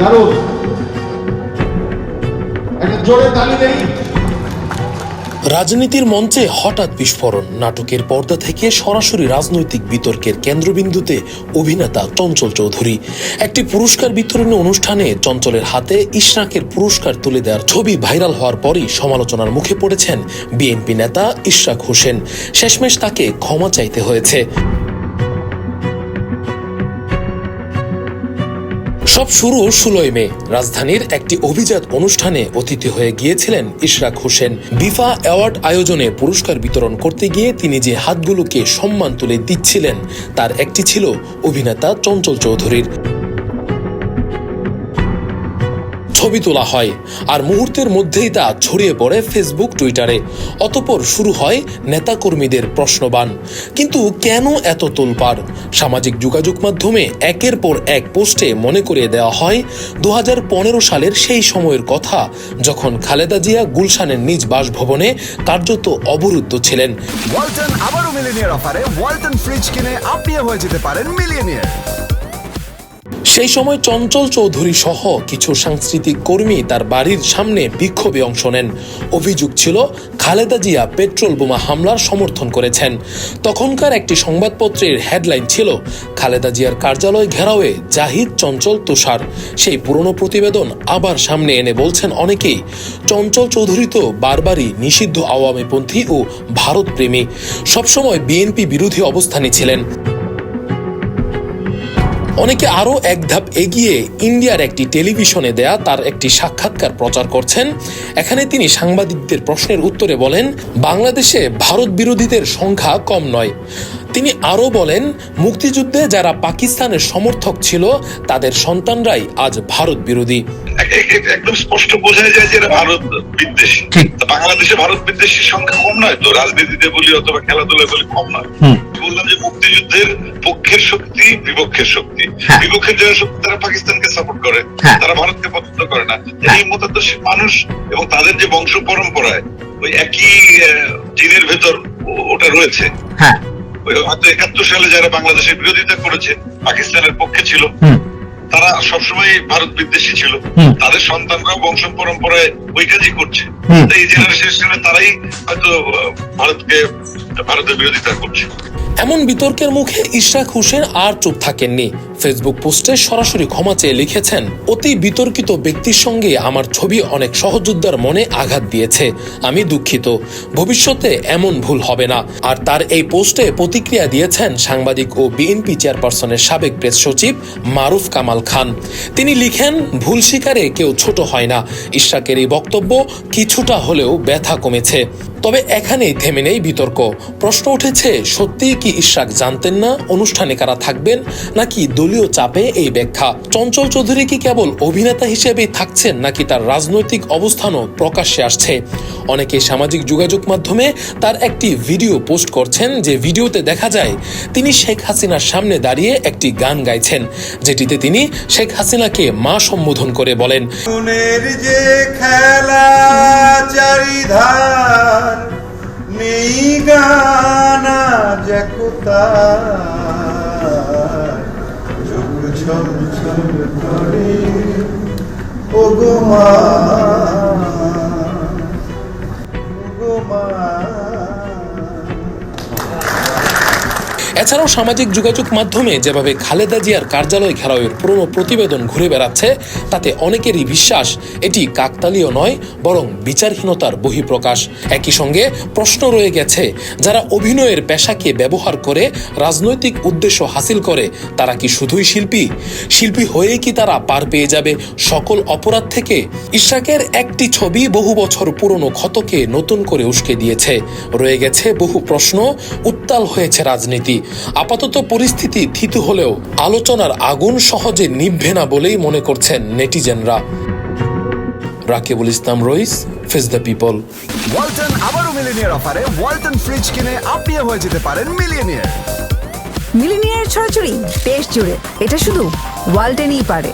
দারুণ। একটা জোরে তালি দেই। রাজনীতির মঞ্চে হঠাৎ বিস্ফোরণ। নাটকের পর্দা থেকে সরাসরি রাজনৈতিক বিতর্কের কেন্দ্রবিন্দুতে অভিনেতা চঞ্চল চৌধুরী। একটি পুরস্কার বিতরণী অনুষ্ঠানে চঞ্চলের হাতে ইশরাকের পুরস্কার তুলে দেওয়ার ছবি ভাইরাল হওয়ার পরই সমালোচনার মুখে পড়েছেন বিএনপি নেতা ইশরাক হোসেন। শেষমেশ তাকে ক্ষমা চাইতে হয়েছে। সব শুরু ষোলোই মে। রাজধানীর একটি অভিজাত অনুষ্ঠানে অতিথি হয়ে গিয়েছিলেন ইশরাক হোসেন। বিফা অ্যাওয়ার্ড আয়োজনে পুরস্কার বিতরণ করতে গিয়ে তিনি যে হাতগুলোকে সম্মান তুলে দিচ্ছিলেন, তার একটি ছিল অভিনেতা চঞ্চল চৌধুরীর। ছবি তোলা হয়, আর মুহূর্তের মধ্যেই তা ছড়িয়ে পড়ে ফেসবুক টুইটারে অতপর শুরু হয় নেতাকর্মীদের প্রশ্নবান। কিন্তু কেন এত তোলপাড়? সামাজিক যোগাযোগ মাধ্যমে একের পর এক পোস্টে মনে করিয়ে দেওয়া হয় দু হাজার পনেরো সালের সেই সময়ের কথা, যখন খালেদা জিয়া গুলশানের নিজ বাসভবনে কার্যত অবরুদ্ধ ছিলেন। ওয়ালটন আবারও মিলিনিয়ার অফারে ওয়ালটন ফ্রিজ কিনে আপনিও হয়ে যেতে পারেন মিলিয়নিয়ার সেই সময় চঞ্চল চৌধুরী সহ কিছু সাংস্কৃতিক কর্মী তার বাড়ির সামনে বিক্ষোভে অংশ নেন। অভিযোগ ছিল, খালেদা জিয়া পেট্রোল বোমা হামলার সমর্থন করেছেন। তখনকার একটি সংবাদপত্রের হেডলাইন ছিল, খালেদা জিয়ার কার্যালয় ঘেরাওয়ে জাহিদ চঞ্চল তুষার। সেই পুরনো প্রতিবেদন আবার সামনে এনে বলছেন অনেকেই, চঞ্চল চৌধুরী তো বারবারই নিষিদ্ধ আওয়ামীপন্থী ও ভারতপ্রেমী। সবসময় বিএনপি বিরোধী অবস্থানে ছিলেন। অনেকে আরও এক ধাপ এগিয়ে ইন্ডিয়ার একটি টেলিভিশনে দেয়া তার একটি সাক্ষাৎকার প্রচার করছেন। এখানে তিনি সাংবাদিকদের প্রশ্নের উত্তরে বলেন, বাংলাদেশে ভারত বিরোধীদের সংখ্যা কম নয়। তিনি আরও বলেন, মুক্তিযুদ্ধে যারা পাকিস্তানের সমর্থক ছিল, তাদের সন্তানরাই আজ ভারত বিরোধী। একদম স্পষ্ট বোঝা যায় যে ভারত বিদ্বেষী। বাংলাদেশে ভারত বিদ্বেষীর সংখ্যা কম নয় তো রাজনীতিতে বলি অথবা খেলাধুলায় বলি কম নয়। বললাম যে মুক্তিযুদ্ধের পক্ষের শক্তি বিপক্ষের শক্তি। বিপক্ষের যারা শক্তি তারা পাকিস্তানকে সাপোর্ট করে। তারা ভারতকে পছন্দ করে না। এই মতাদর্শের মানুষ এবং তাদের যে বংশ পরম্পরায় ওই একই জিনের ভেতর ওটা রয়েছে। হয়তো একাত্তর সালে যারা বাংলাদেশের বিরোধিতা করেছে পাকিস্তানের পক্ষে ছিল। তারা সবসময় ভারত বিদ্বেষী ছিল। তাদের সন্তানরাও বংশ পরম্পরায় ওই কাজই করছে। এই জেনারেশনে তারাই হয়তো ভারতকে ভারতের বিরোধিতা করছে। এমন বিতর্কের মুখে ইশরাক হোসেন আর চুপ থাকেননি। ফেসবুক পোস্টে সরাসরি ক্ষমা চেয়ে লিখেছেন, অতি বিতর্কিত ব্যক্তির সঙ্গে আমার ছবি অনেক সহযোদ্ধার মনে আঘাত দিয়েছে। আমি দুঃখিত। ভবিষ্যতে এমন ভুল হবে না। আর তার এই পোস্টে প্রতিক্রিয়া দিয়েছেন সাংবাদিক ও বিএনপি চেয়ারপারসনের সাবেক প্রেস সচিব মারুফ কামাল খান। তিনি লিখেন, ভুল স্বীকারে কেউ ছোট হয় না। ইশরাকের এই বক্তব্য কিছুটা হলেও ব্যথা কমেছে। তবে এখানেই থেমে নেই বিতর্ক। প্রশ্ন উঠেছে, সত্যিই কি ইশরাক জানতেন না? অনুষ্ঠানে কারা থাকবেন? নাকি দলীয় চাপে এই ব্যাখ্যা? চঞ্চল চৌধুরী কি কেবল অভিনেতা হিসেবেই থাকছেন, নাকি তার রাজনৈতিক অবস্থানও প্রকাশ্যে আসছে? অনেকে সামাজিক যোগাযোগ মাধ্যমে তার একটি ভিডিও পোস্ট করছেন, যে ভিডিওতে দেখা যায়, তিনি শেখ হাসিনার সামনে দাঁড়িয়ে একটি গান গাইছেন, যেটিতে তিনি শেখ হাসিনাকে মা সম্বোধন করে বলেন। খেলা চারিধার জ্যাকুতা চোখ ছম ছম করে ও মা। এছাড়াও সামাজিক যোগাযোগ মাধ্যমে যেভাবে খালেদা জিয়ার কার্যালয় ঘেরাওয়ের পুরনো প্রতিবেদন ঘুরে বেড়াচ্ছে, তাতে অনেকেরই বিশ্বাস এটি কাকতালীয় নয়, বরং বিচারহীনতার বহিঃপ্রকাশ। একই সঙ্গে প্রশ্ন রয়ে গেছে, যারা অভিনয়ের পেশাকে ব্যবহার করে, রাজনৈতিক উদ্দেশ্য হাসিল করে, তারা কি শুধুই শিল্পী? শিল্পী হয়ে কি তারা পার পেয়ে যাবে সকল অপরাধ থেকে? ইশাকের একটি ছবি বহু বছর পুরনো ক্ষতকে নতুন করে উস্কে দিয়েছে। রয়ে গেছে বহু প্রশ্ন, উত্তাল হয়েছে রাজনীতি। আপাতত পরিস্থিতি থিতু হলেও আলোচনার আগুন সহজে নিভবে না বলেই মনে করছেন নেটিজেনরা। Rakibul Islam Rais face the people. Walton আবারও মিলিনিয়ার অফারে ওয়ালটন ফ্রিজ কিনে আপনিও হয়ে যেতে পারেন মিলিনিয়ার। মিলিনিয়ার ছড়াছড়ি দেশ জুড়ে। এটা শুধু ওয়ালটেনই পারে।